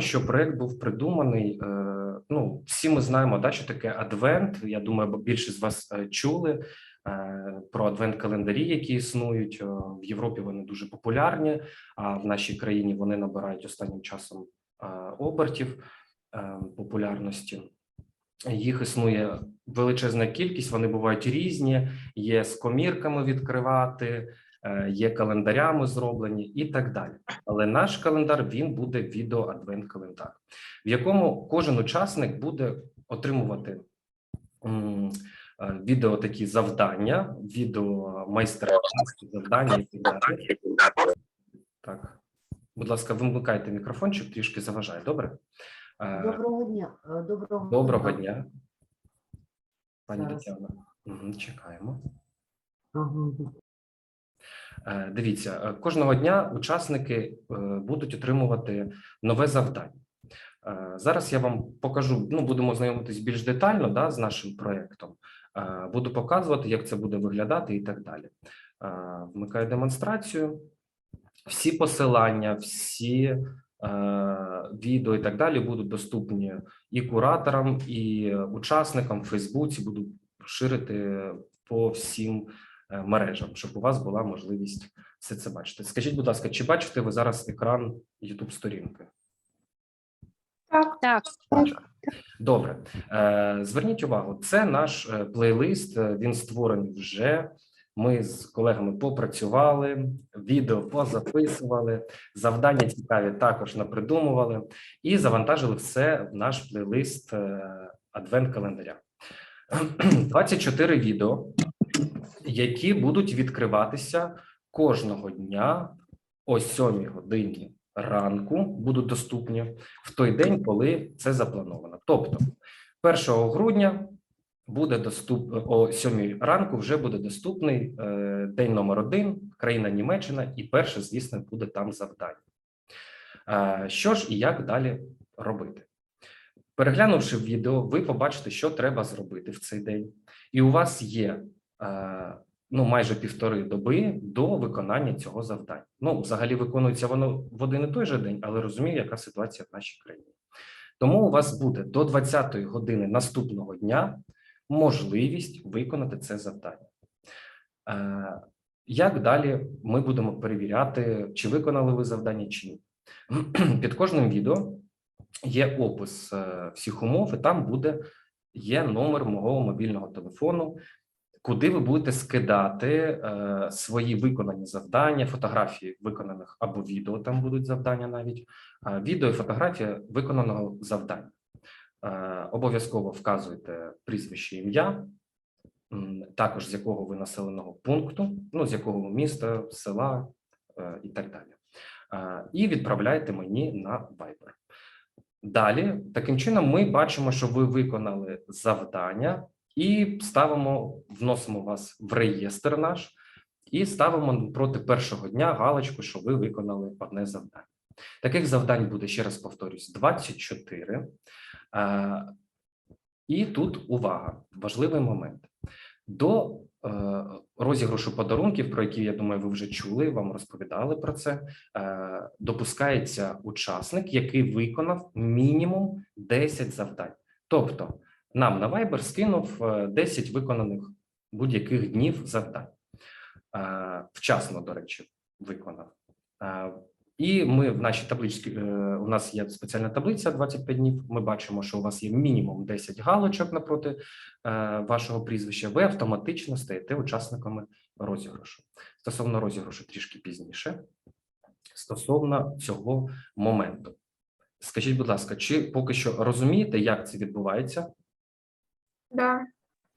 що проект був придуманий. е, Ну, всі ми знаємо, да, що таке адвент. Я думаю, більшість з вас е, чули е, про адвент-календарі, які існують. В Європі вони дуже популярні, а в нашій країні вони набирають останнім часом обертів популярності. Їх існує величезна кількість, вони бувають різні, є з комірками відкривати, є календарями зроблені і так далі. Але наш календар він буде відео адвент календар, в якому кожен учасник буде отримувати е, відео такі завдання, відео майстер-класи, завдання і так далі. Так, будь ласка, вимикайте мікрофончик, трішки заважає. Добре? Е, Доброго дня. е, Доброго, Доброго дня, пані Зараз. Тетяно. Угу, чекаємо. Ага. Е, Дивіться, е, кожного дня учасники е, будуть отримувати нове завдання. Зараз я вам покажу. Ну, будемо знайомитись більш детально да, з нашим проєктом. Буду показувати, як це буде виглядати і так далі. Вмикаю демонстрацію. Всі посилання, всі відео і так далі будуть доступні і кураторам, і учасникам в Фейсбуці. Буду ширити по всім мережам, щоб у вас була можливість все це бачити. Скажіть, будь ласка, чи бачите ви зараз екран youtube сторінки? Так, так. Добре, Е, зверніть увагу, це наш е, плейлист. е, Він створений вже. Ми з колегами попрацювали, відео позаписували, завдання цікаві також напридумували і завантажили все в наш плейлист е, адвент календаря. 24 відео, які будуть відкриватися кожного дня о 7 годині ранку, будуть доступні в той день, коли це заплановано. Тобто, 1 грудня буде доступ о 7 ранку. Вже буде доступний е, день номер один, країна Німеччина, і перше, звісно, буде там завдання. Е, що ж і як далі робити? Переглянувши відео, ви побачите, що треба зробити в цей день, і у вас є ну майже півтори доби до виконання цього завдання. Ну, взагалі, виконується воно в один і той же день, але розумію, яка ситуація в нашій країні. Тому у вас буде до 20-ї години наступного дня можливість виконати це завдання. Е, Як далі ми будемо перевіряти, чи виконали ви завдання, чи ні? Під кожним відео є опис е, всіх умов, і там буде є номер мого мобільного телефону, куди ви будете скидати е, свої виконані завдання, фотографії виконаних або відео, там будуть завдання навіть, е, відео і фотографія виконаного завдання. Е, обов'язково вказуйте прізвище ім'я, також з якого ви населеного пункту, ну з якого міста, села е, і так далі. Е, І відправляйте мені на Viber. Далі, таким чином, ми бачимо, що ви виконали завдання, і ставимо, вносимо вас в реєстр наш і ставимо проти першого дня галочку, що ви виконали одне завдання. Таких завдань буде ще раз повторюсь: 24. Е, І тут увага, важливий момент. До е, розіграшу подарунків, про які я думаю, ви вже чули, вам розповідали про це. Е, допускається учасник, який виконав мінімум 10 завдань. Тобто, нам на Viber скинув е, 10 виконаних будь-яких днів завдань. Е, Вчасно, до речі, виконав. Е, І ми в нашій табличці е, у нас є спеціальна таблиця 25 днів. Ми бачимо, що у вас є мінімум 10 галочок напроти е, вашого прізвища. Ви автоматично стаєте учасниками розіграшу. Стосовно розіграшу трішки пізніше. Стосовно цього моменту, скажіть, будь ласка, чи поки що розумієте, як це відбувається? Да.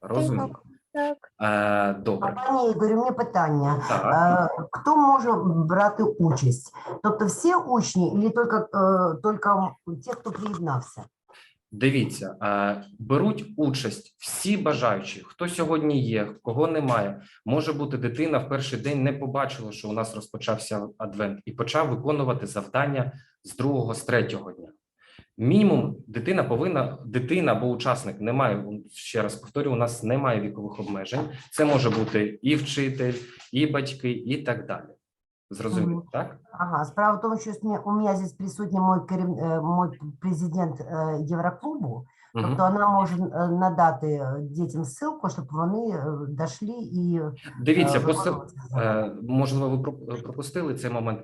Розумію. Так. Е, добре. Пані Ігорю, мені питання. Так. Е, Хто може брати участь? Тобто всі учні, чи тільки, е, тільки ті, хто приєднався? Дивіться, е, беруть участь всі бажаючі, хто сьогодні є, кого немає. Може бути, дитина в перший день не побачила, що у нас розпочався адвент, і почав виконувати завдання з другого, з третього дня. Мінімум дитина повинна дитина або учасник немає. Ще раз повторю, у нас немає вікових обмежень. Це може бути і вчитель, і батьки, і так далі. Зрозуміло, Мгм. так? Ага, справа в тому, що у мене здесь присутній мой, керів... е, мой президент е, Євроклубу, Тобто вона може е, надати е, дітям ссылку, щоб вони е, дошли і Дивіться, посил... можливо, ви пропустили цей момент.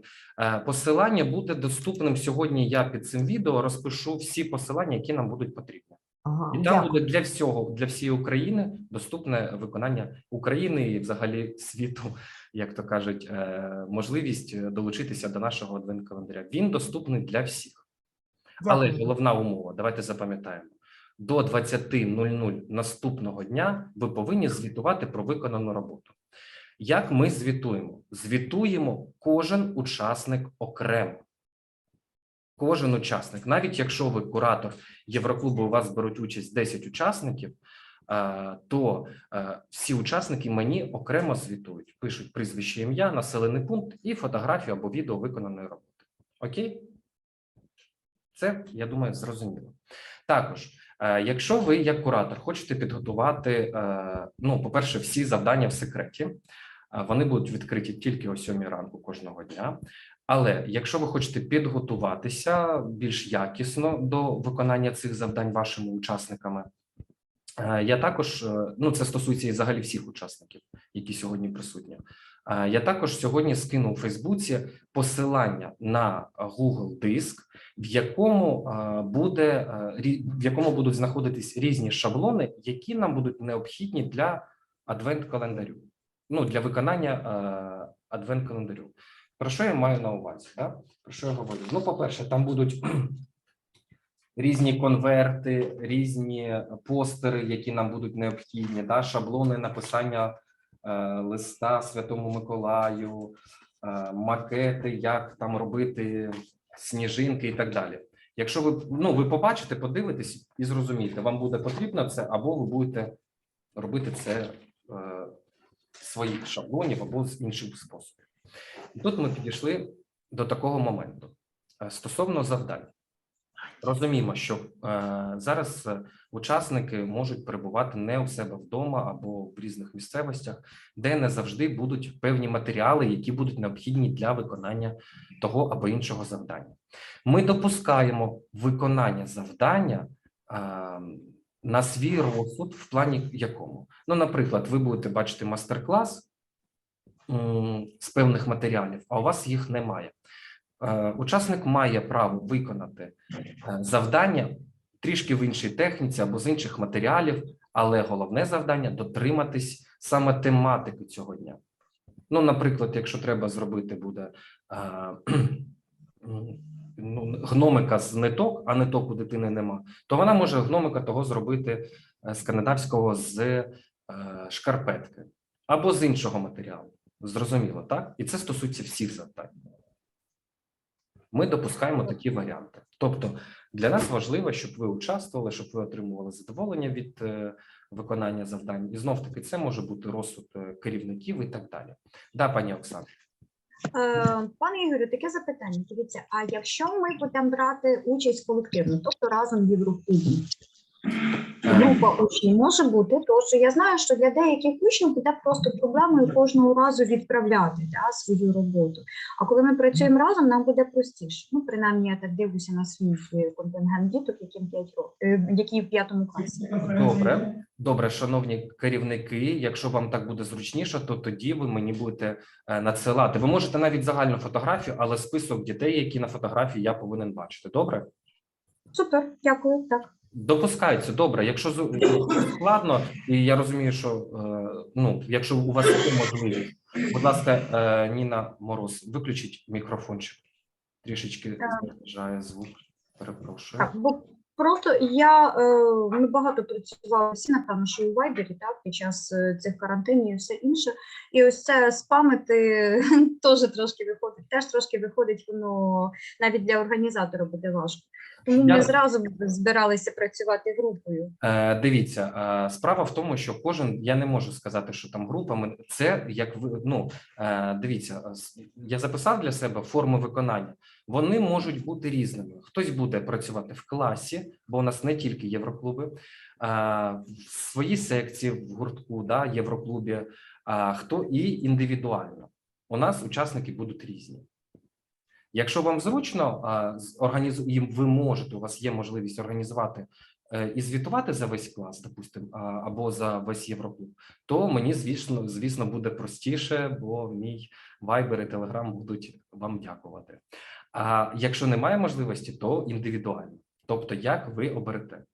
Посилання буде доступним сьогодні. Я під цим відео розпишу всі посилання, які нам будуть потрібні. Ага, І там дякую. буде для всього, для всієї України доступне виконання України і взагалі світу, як то кажуть, можливість долучитися до нашого адвент-календаря. Він доступний для всіх. Але головна умова, давайте запам'ятаємо. До 20.00 наступного дня ви повинні звітувати про виконану роботу. Як ми звітуємо? Звітуємо кожен учасник окремо. Кожен учасник, навіть якщо ви куратор Євроклубу, у вас беруть участь 10 учасників, е, то е, всі учасники мені окремо звітують, пишуть прізвище, ім'я, населений пункт і фотографію або відео виконаної роботи. Окей? Це, я думаю, зрозуміло. Також, якщо ви, як куратор, хочете підготувати, е, ну, по-перше, всі завдання в секреті, е, вони будуть відкриті тільки о 7 ранку кожного дня. Але якщо ви хочете підготуватися більш якісно до виконання цих завдань вашими учасниками, е, я також, е, ну це стосується і взагалі всіх учасників, які сьогодні присутні. Е, Я також сьогодні скину у Фейсбуці посилання на Google диск, в якому е, буде е, в якому будуть знаходитись різні шаблони, які нам будуть необхідні для адвент-календарю. Ну для виконання адвент-календарю. Про що я маю на увазі? Да? Про що я говорю? Ну, по-перше, там будуть різні конверти, різні постери, які нам будуть необхідні, да? шаблони написання листа Святому Миколаю, е, макети, як там робити сніжинки і так далі. Якщо ви ну ви побачите, подивитесь і зрозумієте, вам буде потрібно це, або ви будете робити це е, своїх шаблонів або з інших способів. І тут ми підійшли до такого моменту Е, стосовно завдань. Розуміємо, що е, зараз е, учасники можуть перебувати не у себе вдома або в різних місцевостях, де не завжди будуть певні матеріали, які будуть необхідні для виконання того або іншого завдання. Ми допускаємо виконання завдання е, на свій розсуд, в плані якому. Ну, наприклад, ви будете бачити мастер-клас з певних матеріалів, а у вас їх немає. Е, Учасник має право виконати е, завдання трішки в іншій техніці або з інших матеріалів, але головне завдання дотриматись саме тематики цього дня. Ну, наприклад, якщо треба зробити буде е, ну, гномика з ниток, а ниток у дитини нема, то вона може гномика того зробити скандинавського з шкарпетки або з іншого матеріалу. Зрозуміло, так? І це стосується всіх завдань. Ми допускаємо такі варіанти. Тобто, для нас важливо, щоб ви участвували, щоб ви отримували задоволення від е, виконання завдань. І знов таки це може бути розсуд е, керівників і так далі. Да, пані Оксана. Е, Пане Ігорю, таке запитання. Дивіться, а якщо ми будемо брати участь колективно, тобто разом в Євроклубі, група учнів може бути, тому що я знаю, що для деяких учнів буде просто проблемою кожного разу відправляти да, свою роботу. А коли ми працюємо разом, нам буде простіше. Ну, принаймні, я так дивлюся на свій е, контингент діток, яким 5 років, які в п'ятому класі. Добре, добре, шановні керівники. Якщо вам так буде зручніше, то тоді ви мені будете е, надсилати. Ви можете навіть загальну фотографію, але список дітей, які на фотографії я повинен бачити. Добре? Супер, дякую. Так. Допускається добре. Якщо складно, і я розумію, що е, ну, якщо у вас є можливість, будь ласка, е, Ніна Мороз, виключіть мікрофончик. Трішечки заважає звук. Перепрошую. Так, бо просто я е, ми багато працювали всі, напевно, що у Вайбері, так, під час цих карантинів і все інше. І ось це спамити теж трошки виходить, теж трошки виходить, воно навіть для організатора буде важко. Тому ми Я- зразу збиралися працювати групою. Е, дивіться, е, справа в тому, що кожен я не можу сказати, що там групами. Це як ви ну е, дивіться, е, я записав для себе форми виконання. Вони можуть бути різними. Хтось буде працювати в класі, бо у нас не тільки євроклуби, е, в своїй секції в гуртку, да, євроклубі, а хто і індивідуально. у нас учасники будуть різні. Якщо вам зручно, ви можете, у вас є можливість організувати е, і звітувати за весь клас, допустимо, або за весь Євроклуб, то мені, звісно, звісно, буде простіше, бо мій Viber і Telegram будуть вам дякувати. А якщо немає можливості, то індивідуально. Тобто, як ви оберете.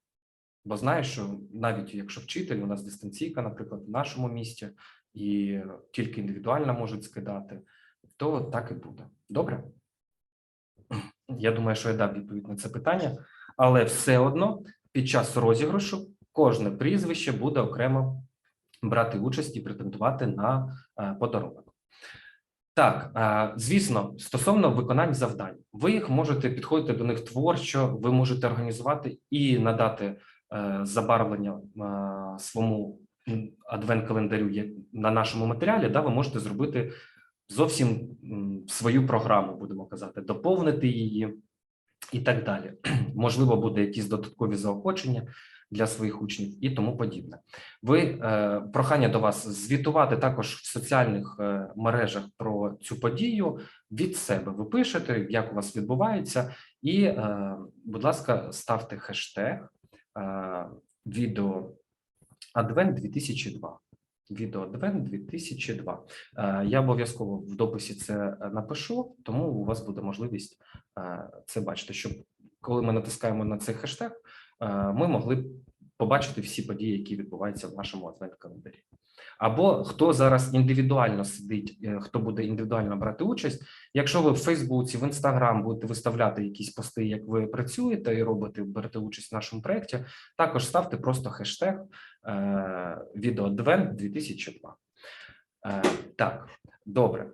Бо знаю, що навіть якщо вчитель, у нас дистанційка, наприклад, в нашому місті, і тільки індивідуально можуть скидати, то так і буде. Добре? Я думаю, що я дав відповідь на це питання, але все одно під час розіграшу кожне прізвище буде окремо брати участь і претендувати на е, подарунок. Так, е, звісно, стосовно виконань завдань, ви їх можете підходити до них творчо, ви можете організувати і надати е, забарвлення своєму адвент-календарю на нашому матеріалі. Да, ви можете зробити зовсім свою програму, будемо казати, доповнити її і так далі. Можливо, буде якісь додаткові заохочення для своїх учнів і тому подібне. Ви е, прохання до вас звітувати також в соціальних е, мережах про цю подію від себе. Ви пишете, як у вас відбувається, і, е, будь ласка, ставте хештег відео Адвент 2002. Відео Адвент 2002. Е, Я обов'язково в дописі це е, напишу, тому у вас буде можливість е, це бачити, щоб коли ми натискаємо на цей хештег, ми могли побачити всі події, які відбуваються в нашому адвент-календарі. Або хто зараз індивідуально сидить, е, хто буде індивідуально брати участь. Якщо ви в Фейсбуці, в Інстаграм будете виставляти якісь пости, як ви працюєте і робите, берете участь в нашому проєкті, також ставте просто хештег е, відео Адвент 2002. Е, Так, добре.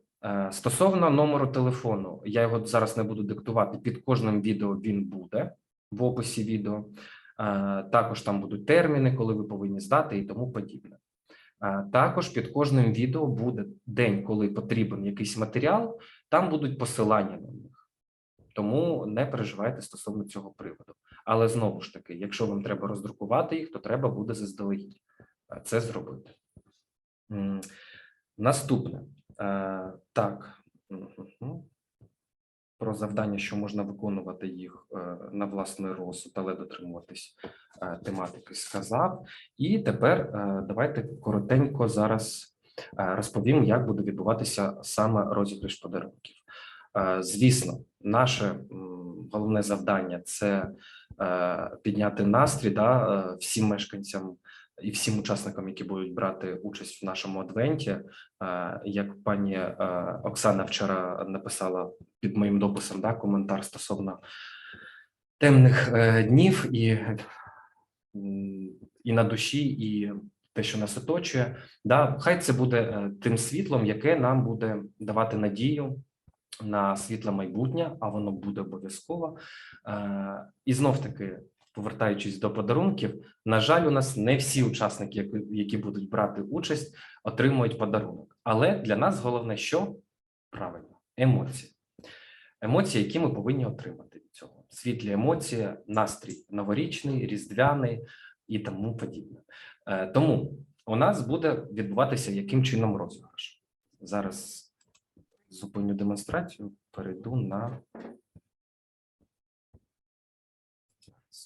Стосовно номеру телефону, я його зараз не буду диктувати. Під кожним відео він буде в описі відео. Е, Також там будуть терміни, коли ви повинні здати і тому подібне. Е, Також під кожним відео буде день, коли потрібен якийсь матеріал, там будуть посилання на них. Тому не переживайте стосовно цього приводу. Але знову ж таки, якщо вам треба роздрукувати їх, то треба буде заздалегідь е, це зробити. Наступне. Так. Про завдання, що можна виконувати їх е, на власний розсуд, але дотримуватись е, тематики, сказав. І тепер е, давайте коротенько зараз розповім, як буде відбуватися саме розіграш подарунків. Звісно, наше головне завдання це підняти настрій да, всім мешканцям і всім учасникам, які будуть брати участь в нашому адвенті. Е, Як пані е, Оксана вчора написала під моїм дописом да, коментар стосовно темних е, днів і, і на душі, і те, що нас оточує. Да, хай це буде тим світлом, яке нам буде давати надію на світле майбутнє, а воно буде обов'язково. І знов таки, повертаючись до подарунків, на жаль, у нас не всі учасники, які- будуть брати участь, отримують подарунок. Але для нас головне, що правильно емоції. Емоції, які ми повинні отримати від цього. Світлі емоції, настрій новорічний, різдвяний і тому подібне. Е, Тому у нас буде відбуватися яким чином розіграш. Зараз зупиню демонстрацію, перейду на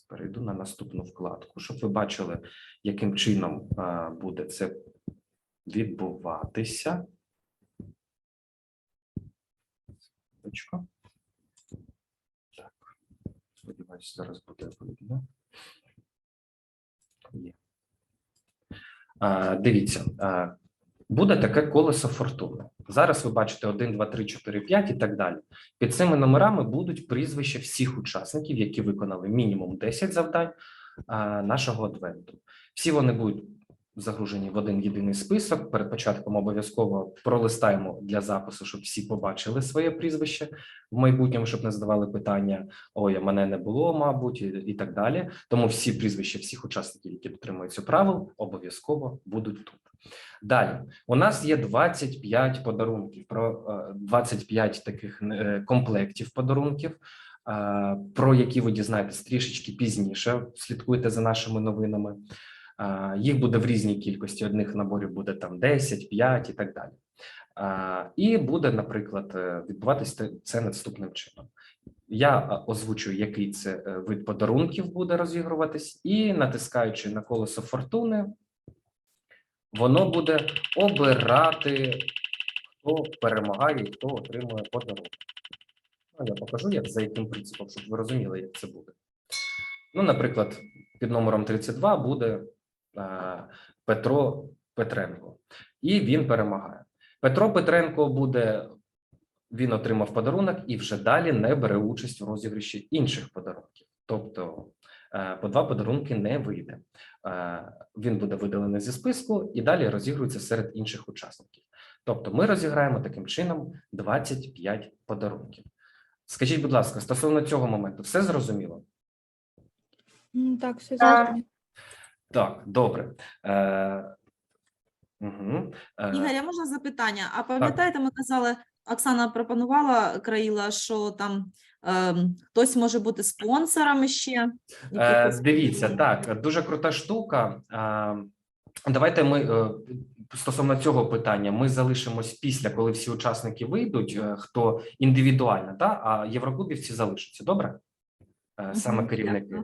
перейду на наступну вкладку, щоб ви бачили, яким чином буде це відбуватися. Так, сподіваюся, зараз буде видно. Є. А, дивіться, а, буде таке колесо фортуни. Зараз ви бачите 1, 2, 3, 4, 5 і так далі. Під цими номерами будуть прізвища всіх учасників, які виконали мінімум 10 завдань нашого адвенту. Всі вони будуть загружені в один єдиний список. Перед початком обов'язково пролистаємо для запису, щоб всі побачили своє прізвище в майбутньому, щоб не задавали питання: ой, а мене не було, мабуть, і, і так далі. Тому всі прізвища всіх учасників, які дотримуються правил, обов'язково будуть тут. Далі у нас є 25 подарунків, про е, 25 таких е, комплектів подарунків, е, про які ви дізнаєтесь трішечки пізніше. Слідкуйте за нашими новинами. Їх буде в різній кількості. Одних наборів буде там 10, 5 і так далі. І буде, наприклад, е, відбуватися це наступним чином. Я озвучу, який це е, вид подарунків буде розігруватись, і натискаючи на колесо фортуни, воно буде обирати, хто перемагає і хто отримує подарунок. Ну, я покажу, як за яким принципом, щоб ви розуміли, як це буде. Ну, наприклад, під номером 32 буде Петро Петренко, і він перемагає. Петро Петренко буде, він отримав подарунок і вже далі не бере участь у розіграші інших подарунків. Тобто е, по два подарунки не вийде. Е, Він буде видалений зі списку і далі розігрується серед інших учасників. Тобто, ми розіграємо таким чином 25 подарунків. Скажіть, будь ласка, стосовно цього моменту, все зрозуміло? Так, все зрозуміло. Так, добре. Е, угу. Ігор, е, а можна запитання? А пам'ятаєте, ми казали, Оксана пропонувала країла, що там ем, хтось може бути спонсором ще. Е, дивіться, так, дуже крута штука. Е, давайте ми е, стосовно цього питання, ми залишимось після, коли всі учасники вийдуть, хто індивідуально, та, а євроклубівці залишаться, добре? Саме керівники.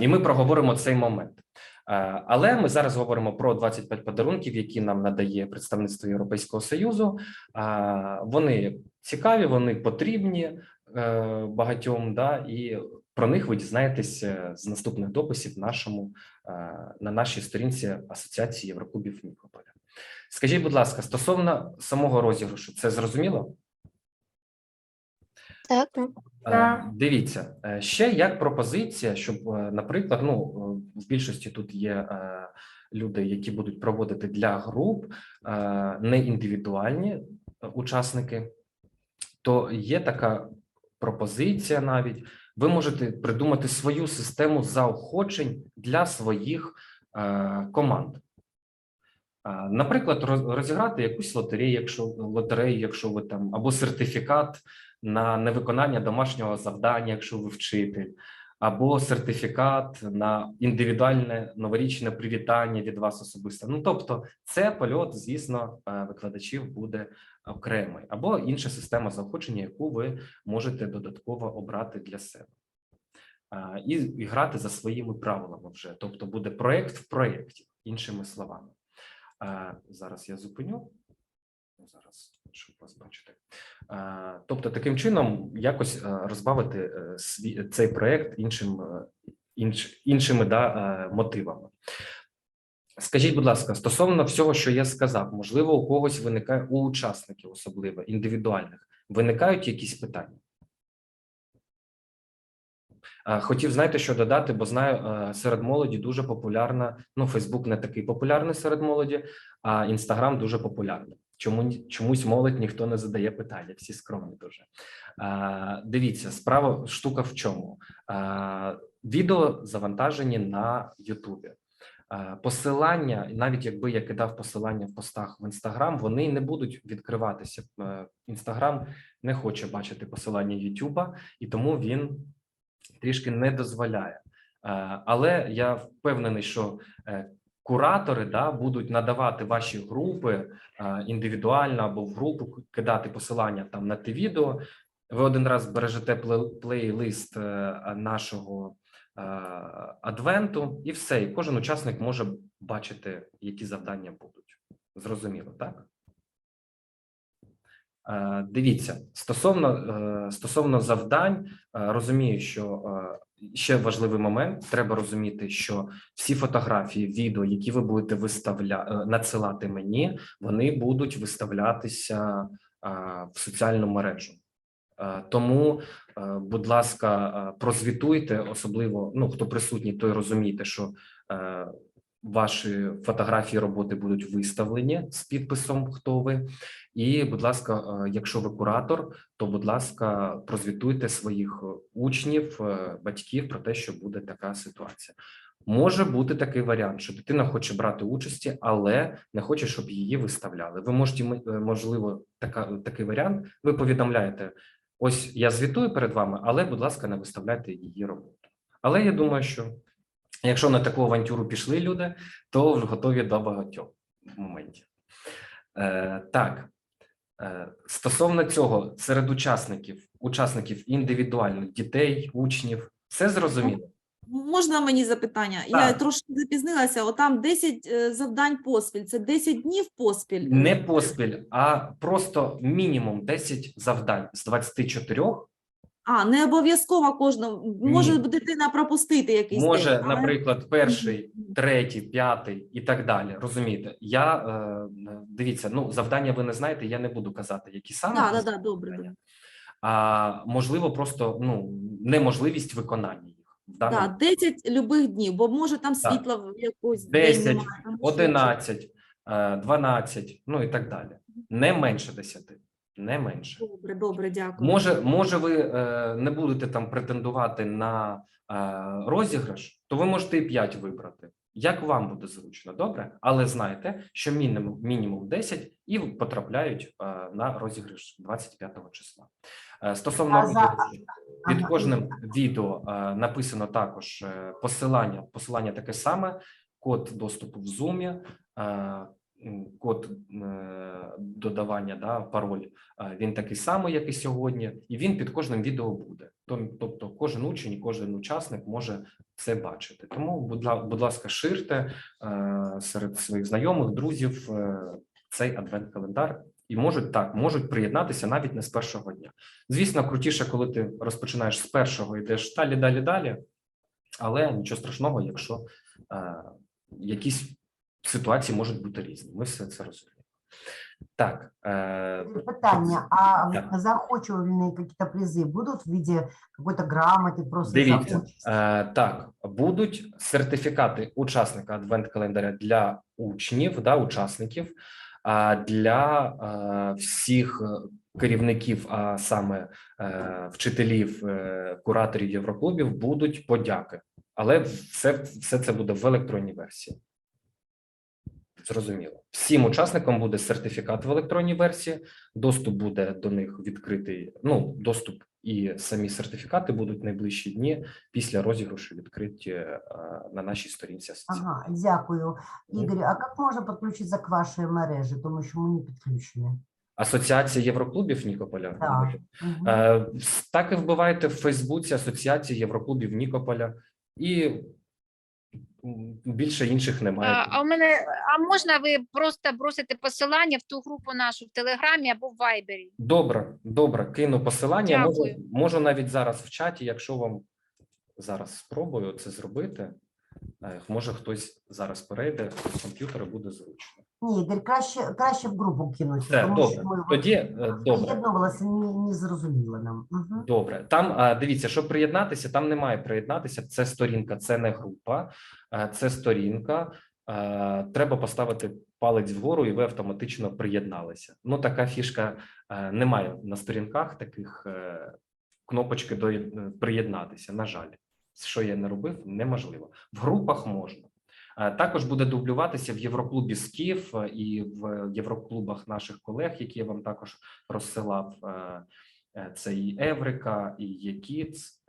І ми проговоримо цей момент. Е, Але ми зараз говоримо про 25 подарунків, які нам надає представництво Європейського Союзу. Е, Вони цікаві, вони потрібні е, багатьом, да, і про них ви дізнаєтесь з наступних дописів нашому на нашій сторінці Асоціації Євроклубів Нікополя. Скажіть, будь ласка, стосовно самого розіграшу, це зрозуміло? Так. Е, Так. Дивіться, е, ще як пропозиція, щоб, е, наприклад, ну е, в більшості тут є е, люди, які будуть проводити для груп, е, не індивідуальні е, учасники, то є така пропозиція навіть. Ви можете придумати свою систему заохочень для своїх е, команд. Е, Наприклад, розіграти якусь лотерею, якщо лотерею, якщо ви там, або сертифікат на невиконання домашнього завдання, якщо ви вчитель, або сертифікат на індивідуальне новорічне привітання від вас особисто. Ну тобто, це польот, звісно, е, викладачів буде окремий, або інша система заохочення, яку ви можете додатково обрати для себе. І, і грати за своїми правилами вже. Тобто буде проєкт в проєкті, іншими словами. Зараз я зупиню. Зараз, щоб вас бачити. А, Тобто, таким чином якось е, розбавити е, цей проєкт іншим, е, інш, іншими да, е, мотивами. Скажіть, будь ласка, стосовно всього, що я сказав, можливо, у когось виникає у учасників, особливо індивідуальних, виникають якісь питання? Е, Хотів знаєте, що додати, бо знаю, е, серед молоді дуже популярна. Ну, Фейсбук не такий популярний серед молоді, а Інстаграм дуже популярний. Чому чомусь молодь ніхто не задає питання, всі скромні дуже. Е, Дивіться, справа штука в чому? Е, Відео завантажені на Ютубі. Е, Посилання, навіть якби я кидав посилання в постах в Інстаграм, вони не будуть відкриватися. Е, Інстаграм не хоче бачити посилання Ютуба, і тому він трішки не дозволяє. Е, Але я впевнений, що е, куратори да, будуть надавати ваші групи індивідуально або в групу кидати посилання там на те відео. Ви один раз бережете пле- плейлист е, нашого е, адвенту, і все. І кожен учасник може бачити, які завдання будуть. Зрозуміло, так? Е, Дивіться, стосовно е, стосовно завдань, е, розумію, що ще важливий момент. Треба розуміти, що всі фотографії, відео, які ви будете виставля... надсилати мені, вони будуть виставлятися в соціальну мережу. Тому, будь ласка, прозвітуйте, особливо ну хто присутній, той розумієте, що ваші фотографії роботи будуть виставлені з підписом, хто ви. І, будь ласка, е, якщо ви куратор, то, будь ласка, прозвітуйте своїх е, учнів, е, батьків про те, що буде така ситуація. Може бути такий варіант, що дитина хоче брати участі, але не хоче, щоб її виставляли. Ви можете можливо, така такий варіант. Ви повідомляєте: ось я звітую перед вами, але, будь ласка, не виставляйте її роботу. Але я думаю, що якщо на таку авантюру пішли люди, то вже готові до багатьох моментів. Е, так, Е, Стосовно цього, серед учасників, учасників індивідуально, дітей, учнів, все зрозуміло? Можна мені запитання? Я трошки запізнилася. Отам 10 е, завдань поспіль. Це 10 днів поспіль. Не поспіль, а просто мінімум 10 завдань з 24 А, не обов'язково кожному. Може Ні. дитина пропустити якийсь Може, день, але- наприклад, перший, третій, п'ятий і так далі. Розумієте? Я е, дивіться, ну завдання ви не знаєте, я не буду казати, які саме. Так, так, добре. добре. А можливо, просто ну неможливість виконання їх. В даному Так, 10 любих днів, бо може там Так. світла в якусь 10, день немає, там ще щось. 11, е, 12, ну і так далі. Не менше 10. Не менше. Добре, добре, дякую. Може, може, ви е, не будете там претендувати на е, розіграш, то ви можете і 5 вибрати. Як вам буде зручно, добре? Але знайте, що мінімум, мінімум 10 і потрапляють е, на розіграш 25 числа. Е, стосовно розіграшу, під кожним відео е, написано також е, посилання. Посилання таке саме, код доступу в Zoom, е, код е, додавання, да, пароль. е, Він такий самий, як і сьогодні, і він під кожним відео буде. Тобто, кожен учень, кожен учасник може це бачити. Тому, будь ла- будь ласка, ширте е, серед своїх знайомих, друзів цей адвент-календар. І можуть так, можуть приєднатися навіть не з першого дня. Звісно, крутіше, коли ти розпочинаєш з першого, йдеш далі, далі, далі. Але нічого страшного, якщо е, якісь ситуації можуть бути різні. Ми все це розуміємо. Так, е, Питання, а Так. заохочувальные какие-то призы будут в виде какой-то грамоты просто за Дивіться, участь? е, так, будуть сертифікати учасника адвент-календаря для учнів, да, учасників, а для е, всіх е, керівників, а саме е, вчителів, е, кураторів Євроклубів будуть подяки. Але все, все це буде в електронній версії. Зрозуміло. Всім учасникам буде сертифікат в електронній версії, доступ буде до них відкритий. Ну, доступ і самі сертифікати будуть найближчі дні після розіграшу відкриті е, на нашій сторінці. Ага, дякую. Ігор, а як можна підключитися к вашій мережі, тому що ми не підключені? Асоціація Євроклубів Нікополя. Так. Е, Так і вбивайте в Фейсбуці Асоціації Євроклубів Нікополя і більше інших немає. А, у мене, а можна ви просто бросите посилання в ту групу нашу в Телеграмі або в Вайбері? Добре, добре, кину посилання. Можу, Дякую. можу навіть зараз в чаті, якщо вам зараз спробую це зробити. е, Може хтось зараз перейде з комп'ютера, буде зручно. Ні, Ігор, краще, краще в групу кинути, Все, тому добре. що ми Тоді е, добре. приєднувалися, не, не зрозуміло нам. Угу. Добре, там а, дивіться, щоб приєднатися, там немає приєднатися. Це сторінка, це не група, а, це сторінка. А, Треба поставити палець вгору, і ви автоматично приєдналися. Ну, така фішка а, немає на сторінках таких е, кнопочки до е, приєднатися. На жаль, що я не робив, неможливо. В групах можна. А, Також буде дублюватися в Євроклубі Скіф е, і в Євроклубах наших колег, які я вам також розсилав. е, Е, Це і Еврика, і Єкіц.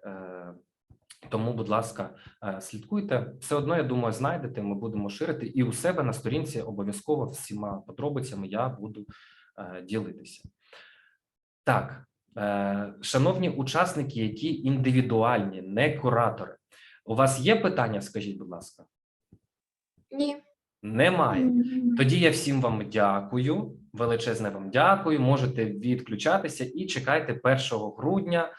Тому, будь ласка, е, слідкуйте. Все одно, я думаю, знайдете. Ми будемо ширити. І у себе на сторінці обов'язково всіма подробицями я буду е, ділитися. Так, е, шановні учасники, які індивідуальні, не куратори. У вас є питання? Скажіть, будь ласка, Ні. немає. Тоді я всім вам дякую. Величезне вам дякую. Можете відключатися і чекайте 1 грудня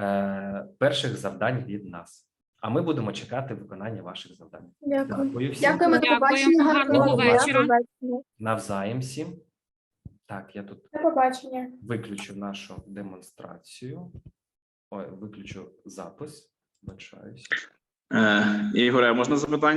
е, перших завдань від нас. А ми будемо чекати виконання ваших завдань. Дякую. Дякую всім. Дякуємо, до Дякую. побачення. Гарного Гарного вечора. Навзаєм всім. Так, я тут До побачення. виключу нашу демонстрацію. Ой, виключу запис. Вибачаюсь. Е, Ігоре, можна запитання?